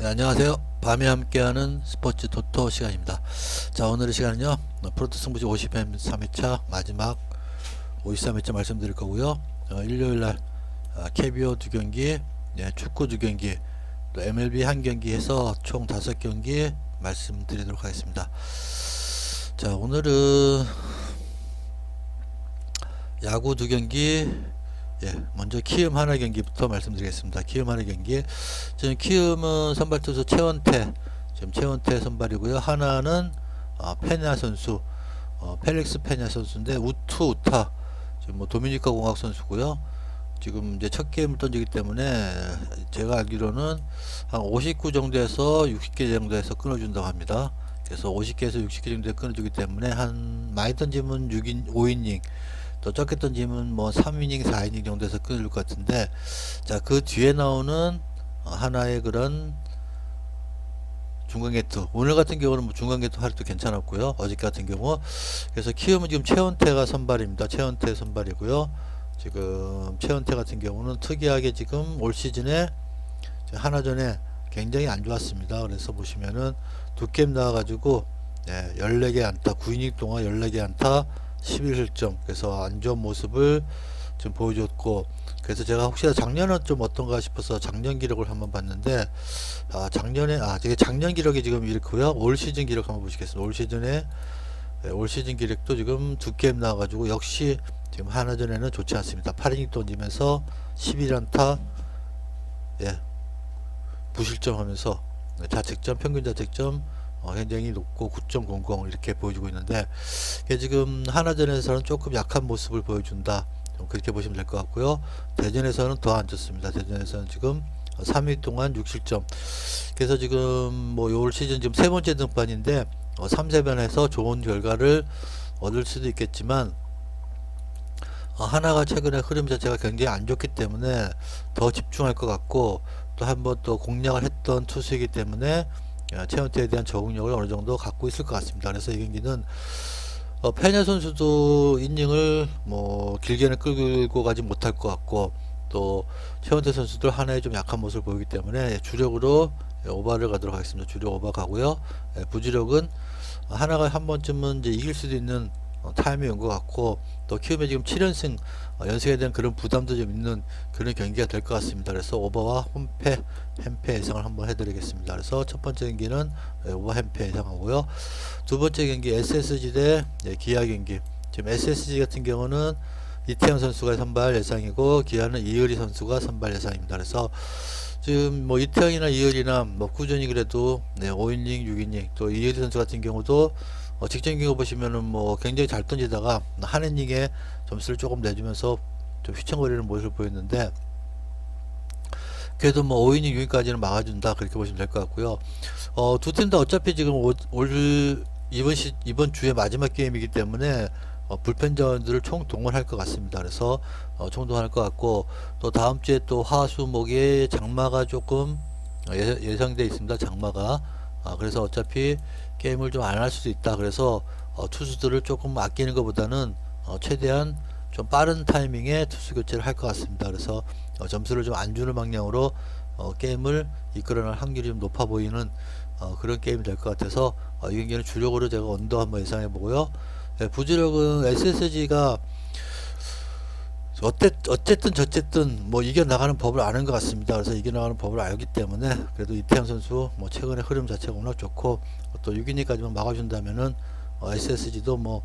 네, 안녕하세요. 밤에 함께하는 스포츠 토토 시간입니다. 자, 오늘의 시간은요, 프로토 승부지 53회차 마지막 53회차 말씀드릴 거고요. 어, 일요일 날 아, KBO 두 경기, 네, 축구 두 경기, 또 MLB 한 경기 해서 총 다섯 경기 말씀드리도록 하겠습니다. 자, 오늘은 야구 두 경기, 예, 먼저 키움 하나 경기부터 말씀드리겠습니다. 키움 하나 경기. 지금 키움은 선발 투수 최원태, 지금 최원태 선발이고요. 하나는 어, 페냐 선수, 어, 펠릭스 페냐 선수인데 우투 우타, 지금 뭐 도미니카 공학 선수고요. 지금 이제 첫 게임을 던지기 때문에 제가 알기로는 한 59 정도에서 60개 정도에서 끊어준다고 합니다. 그래서 50개에서 60개 정도에 끊어주기 때문에 한 많이 던지면 6인, 5이닝, 또 적게 던지면 뭐 3이닝, 4이닝 정도에서 끊을 것 같은데 자, 그 뒤에 나오는 어, 하나의 그런 중간 개투 오늘 같은 경우는 뭐 중간 개투 활약도 괜찮았고요. 어저께 같은 경우. 그래서 키움은 지금 최원태가 선발입니다. 최원태 선발이고요. 지금 최원태 같은 경우는 특이하게 지금 올 시즌에 하나 전에 굉장히 안 좋았습니다. 그래서 보시면은 두 게임 나와가지고 네, 14개 안타 9이닝 동안 14개 안타 11실점. 그래서 안 좋은 모습을 좀 보여줬고 그래서 제가 혹시나 작년은 좀 어떤가 싶어서 작년 기록을 한번 봤는데 아 작년에 아 이게 작년 기록이 지금 이렇고요. 올 시즌 기록 한번 보시겠습니다. 올 시즌에 네, 올 시즌 기록도 지금 두 게임 나와가지고 역시 지금 하나전에는 좋지 않습니다. 8이닝 던지면서 11안타 예 부실점 하면서 네, 자책점 평균 자책점 어, 굉장히 높고 9.00 이렇게 보여주고 있는데 지금 하나전에서는 조금 약한 모습을 보여준다. 좀 그렇게 보시면 될 것 같고요. 대전에서는 더 안 좋습니다. 대전에서는 지금 3일 동안 6실점. 그래서 지금 뭐올 시즌 지금 세 번째 등판인데 어, 3세변에서 좋은 결과를 얻을 수도 있겠지만 어, 하나가 최근에 흐름 자체가 굉장히 안 좋기 때문에 더 집중할 것 같고 또 한번 또 공략을 했던 투수이기 때문에 어, 최원태에 대한 적응력을 어느 정도 갖고 있을 것 같습니다. 그래서 이 경기는 어, 페냐 선수도 이닝을 뭐 길게는 끌고 가지 못할 것 같고 또 최원태 선수도 하나의 좀 약한 모습을 보이기 때문에 주력으로 오바를 가도록 하겠습니다. 주력 오바 가고요. 예, 부주력은 하나가 한 번쯤은 이제 이길 수도 있는 어, 타임이 온 것 같고 또 키움에 지금 7연승 어, 연승에 대한 그런 부담도 좀 있는 그런 경기가 될 것 같습니다. 그래서 오버와 홈패, 햄패 예상을 한번 해드리겠습니다. 그래서 첫 번째 경기는 예, 오버 햄패 예상하고요. 두 번째 경기 SSG 대 예, 기아 경기. 지금 SSG 같은 경우는 이태영 선수가 선발 예상이고 기아는 이의리 선수가 선발 예상입니다. 그래서 지금 뭐 이태영이나 이의리나 뭐 꾸준히 그래도 네, 5이닝, 6이닝 또 이의리 선수 같은 경우도 어, 직전 경기 보시면은 뭐 굉장히 잘 던지다가 한 이닝에 점수를 조금 내주면서 좀 휘청거리는 모습을 보였는데 그래도 뭐 5이닝 6위까지는 막아준다 그렇게 보시면 될 것 같고요. 어, 두 팀 다 어차피 지금 올, 올 이번 시 이번 주에 마지막 게임이기 때문에 어, 불펜전들을 총 동원할 것 같습니다. 그래서 어, 총동원할 것 같고 또 다음 주에 또 화수목에 장마가 조금 어, 예, 예상돼 있습니다. 장마가 아, 그래서 어차피 게임을 좀 안 할 수도 있다. 그래서 어, 투수들을 조금 아끼는 것보다는 어, 최대한 좀 빠른 타이밍에 투수 교체를 할 것 같습니다. 그래서 어, 점수를 좀 안 주는 방향으로 어, 게임을 이끌어낼 확률이 좀 높아 보이는 어, 그런 게임이 될 것 같아서 어, 이 경기는 주력으로 제가 언더 한번 예상해 보고요. 예, 부주력은 SSG가 어때, 어쨌든 저쨌든 뭐 이겨나가는 법을 아는 것 같습니다. 그래서 이겨나가는 법을 알기 때문에 그래도 이태영 선수 뭐 최근에 흐름 자체가 워낙 좋고 또 6이니까지만 막아준다면은 어, SSG도 뭐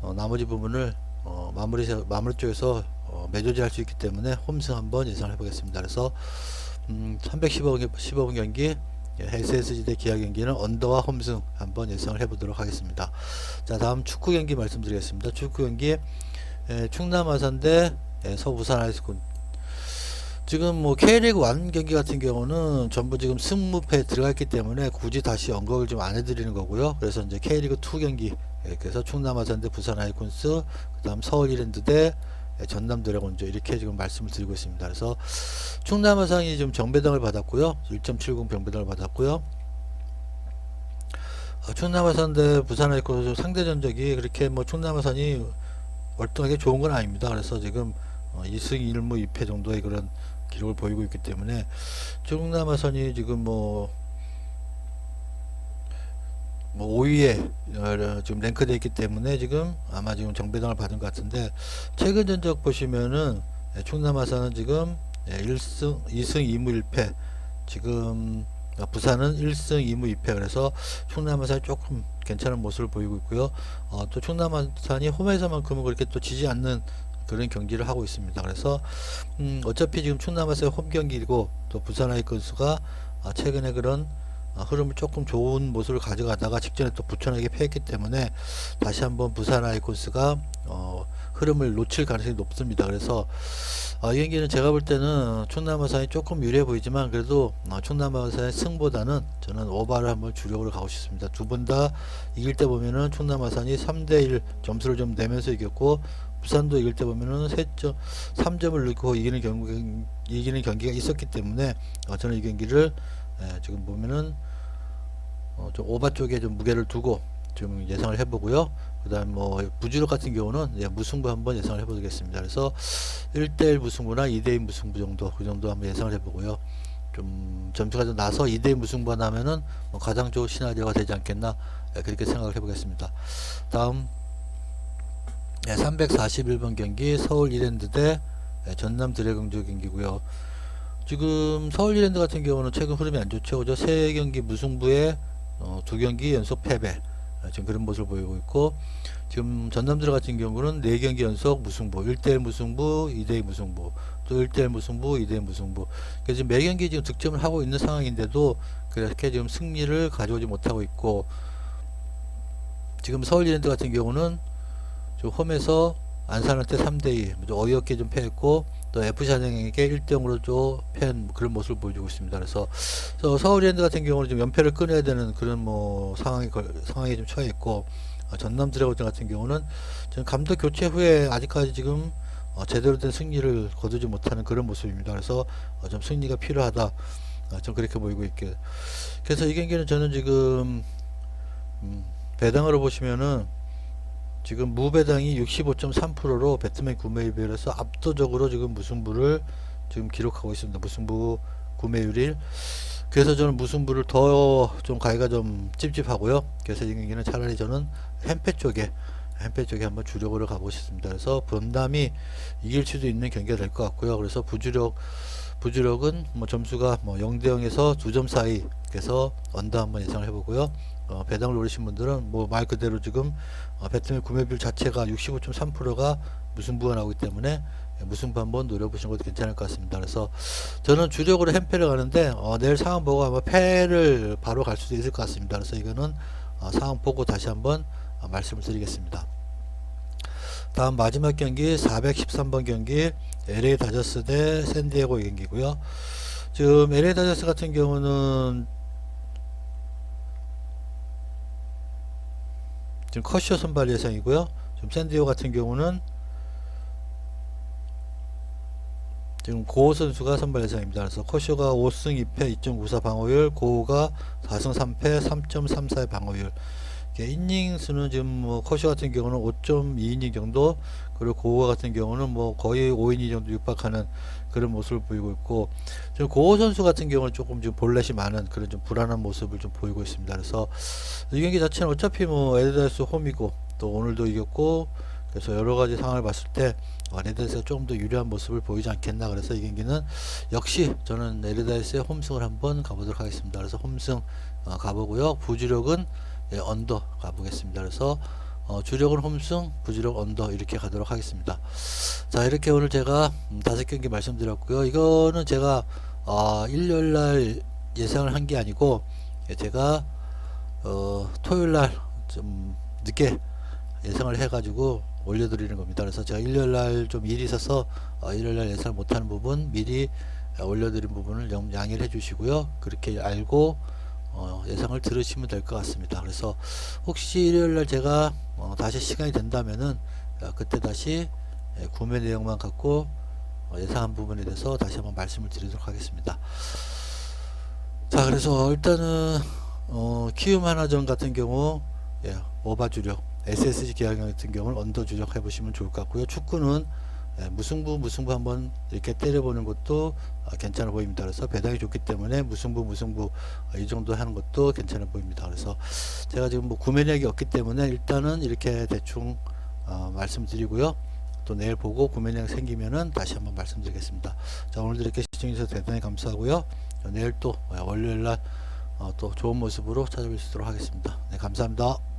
어, 나머지 부분을 어, 마무리 마무리 쪽에서 어, 매조지할 수 있기 때문에 홈승 한번 예상해 보겠습니다. 그래서 음, 315분 15분 경기 예, SSG 대 기아 경기는 언더와 홈승 한번 예상을 해보도록 하겠습니다. 자 다음 축구 경기 말씀드리겠습니다. 축구 경기 예, 충남 아산 대 예, 서부산 아이스군 지금 뭐 K리그 1 경기 같은 경우는 전부 지금 승무패 들어갔기 때문에 굳이 다시 언급을 좀 안 해드리는 거고요. 그래서 이제 K리그 2 경기 예, 그래서 충남 아산 대 부산 아이콘스 그다음 서울 이랜드 대 예, 전남 드래곤즈 이렇게 지금 말씀을 드리고 있습니다. 그래서 충남 아산이 좀 정배당을 받았고요. 1.70 병배당을 받았고요. 어, 충남 아산 대 부산 아이콘스 상대 전적이 그렇게 뭐 충남 아산이 월등하게 좋은 건 아닙니다. 그래서 지금 어, 2승 1무 2패 정도의 그런 기록을 보이고 있기 때문에 충남 아산이 지금 뭐 5위에 어, 지금 랭크되어 있기 때문에 지금 아마 지금 정배당을 받은 것 같은데 최근 전적 보시면은 예, 충남 아산은 지금 예, 1승 2승 2무 1패 지금 어, 부산은 1승 2무 2패. 그래서 충남 아산이 조금 괜찮은 모습을 보이고 있고요. 어, 또 충남 아산이 홈에서만큼은 그렇게 또 지지 않는 그런 경기를 하고 있습니다 그래서 음, 어차피 지금 충남 아산의 홈 경기이고 또 부산 아이콘스가 아, 최근에 그런 어, 흐름을 조금 좋은 모습을 가져가다가 직전에 또 부천에게 패했기 때문에 다시 한번 부산 아이콘스가 어, 흐름을 놓칠 가능성이 높습니다. 그래서 어, 이 경기는 제가 볼 때는 충남 아산이 조금 유리해 보이지만 그래도 어, 충남 아산의 승보다는 저는 오바를 한번 주력으로 가고 싶습니다. 두 분 다 이길 때 보면은 충남 아산이 3대1 점수를 좀 내면서 이겼고 부산도 이길 때 보면은 3점, 3점을 넣고 이기는 경기, 이기는 경기가 있었기 때문에 어, 저는 이 경기를 예, 지금 보면은 어, 좀 오바 쪽에 좀 무게를 두고 좀 예상을 해보고요. 그다음 뭐 부주력 같은 경우는 예, 무승부 한번 예상을 해보겠습니다. 그래서 1대1 무승부나 2대2 무승부 정도 그 정도 한번 예상을 해보고요. 좀 점수가 좀 나서 2대2 무승부가 나면은 뭐 가장 좋은 시나리오가 되지 않겠나 예, 그렇게 생각을 해보겠습니다. 다음 예, 341번 경기 서울 이랜드 대 예, 전남 드래곤즈 경기고요. 지금 서울 이랜드 같은 경우는 최근 흐름이 안 좋죠. 그죠? 세 경기 무승부에 어, 두 경기 연속 패배. 아, 지금 그런 모습을 보이고 있고 지금 전남들 같은 경우는 네 경기 연속 무승부, 1대1 무승부, 2대2 무승부, 또 1대1 무승부, 2대1 무승부. 그래서 지금 매 경기 지금 득점을 하고 있는 상황인데도 그렇게 지금 승리를 가져오지 못하고 있고 지금 서울 이랜드 같은 경우는 좀 홈에서 안산한테 3대2 좀 어이없게 좀 패했고 또 FC한행에게 1대0으로 좀 패한 그런 모습을 보여주고 있습니다. 그래서 서- 서울랜드 같은 경우는 좀 연패를 끊어야 되는 그런 뭐 상황이 걸- 상황에 좀 처해 있고 어, 전남 드래곤즈 같은 경우는 지금 감독 교체 후에 아직까지 지금 어, 제대로 된 승리를 거두지 못하는 그런 모습입니다. 그래서 어, 좀 승리가 필요하다. 어, 좀 그렇게 보이고 있게. 그래서 이 경기는 저는 지금 음, 배당으로 보시면은 지금 무배당이 65.3%로 배트맨 구매율에서 압도적으로 지금 무승부를 지금 기록하고 있습니다. 무승부 구매율이 그래서 저는 무승부를 더 좀 가기가 좀 찝찝하고요. 그래서 이 경기는 차라리 저는 햄페 쪽에 햄페 쪽에 한번 주력으로 가고 싶습니다. 그래서 분담이 이길 수도 있는 경기가 될 것 같고요. 그래서 부주력 부주력은 뭐 점수가 뭐 0대 0에서 2점 사이 그래서 언더 한번 예상을 해보고요. 어, 배당을 노리신 분들은 뭐 말 그대로 지금 어, 배트맨 구매율 자체가 65.3%가 무승부가 나오기 때문에 예, 무승부 한번 노려보시는 것도 괜찮을 것 같습니다. 그래서 저는 주력으로 햄패를 가는데 어, 내일 상황 보고 아마 패를 바로 갈 수도 있을 것 같습니다. 그래서 이거는 어, 상황 보고 다시 한번 어, 말씀을 드리겠습니다. 다음 마지막 경기 413번 경기 LA 다저스 대 샌디에고 경기고요. 지금 LA 다저스 같은 경우는 지금 커쇼 선발 예상이고요. 지금 샌디에고 같은 경우는 지금 고호 선수가 선발 예상입니다. 그래서 커쇼가 5승 2패 2.94 방어율, 고호가 4승 3패 3.34의 방어율. 이닝 수는 지금 뭐 커쇼 같은 경우는 5.2이닝 정도, 그리고 고호 같은 경우는 뭐 거의 5이닝 정도 육박하는 그런 모습을 보이고 있고, 지금 고호 선수 같은 경우는 조금 지금 볼넷이 많은 그런 좀 불안한 모습을 좀 보이고 있습니다. 그래서 이 경기 자체는 어차피 뭐 에드다스 홈이고 또 오늘도 이겼고 그래서 여러 가지 상황을 봤을 때 어, 레드다스가 조금 더 유리한 모습을 보이지 않겠나 그래서 이 경기는 역시 저는 레드다스의 홈승을 한번 가보도록 하겠습니다. 그래서 홈승 어, 가보고요. 부주력은 예, 언더 가보겠습니다. 그래서 어, 주력은 홈승, 부주력 언더 이렇게 가도록 하겠습니다. 자 이렇게 오늘 제가 음, 다섯 경기 말씀드렸고요. 이거는 제가 어, 일요일 날 예상을 한 게 아니고 예, 제가 어, 토요일 날 좀 늦게 예상을 해가지고 올려드리는 겁니다. 그래서 제가 일요일 날 좀 일이 있어서 어, 일요일 날 예상을 못하는 부분 미리 어, 올려드린 부분을 좀 양해를 해주시고요. 그렇게 알고 어, 예상을 들으시면 될 것 같습니다. 그래서 혹시 일요일 날 제가 어, 다시 시간이 된다면은 어, 그때 다시 예, 구매 내용만 갖고 어, 예상한 부분에 대해서 다시 한번 말씀을 드리도록 하겠습니다. 자, 그래서 일단은 어, 키움 하나전 같은 경우 예, 오바 주력 SSG 기아 같은 경우는 언더 주력 해보시면 좋을 것 같고요. 축구는 예, 무승부 무승부 한번 이렇게 때려보는 것도 아, 괜찮아 보입니다. 그래서 배당이 좋기 때문에 무승부 무승부 어, 이 정도 하는 것도 괜찮아 보입니다. 그래서 제가 지금 뭐 구매력이 없기 때문에 일단은 이렇게 대충 어, 말씀드리고요. 또 내일 보고 구매력 생기면은 다시 한번 말씀드리겠습니다. 자 오늘도 이렇게 시청해 주셔서 대단히 감사하고요. 어, 내일 또 어, 월요일 날 어, 또 좋은 모습으로 찾아뵐 수 있도록 하겠습니다. 네 감사합니다.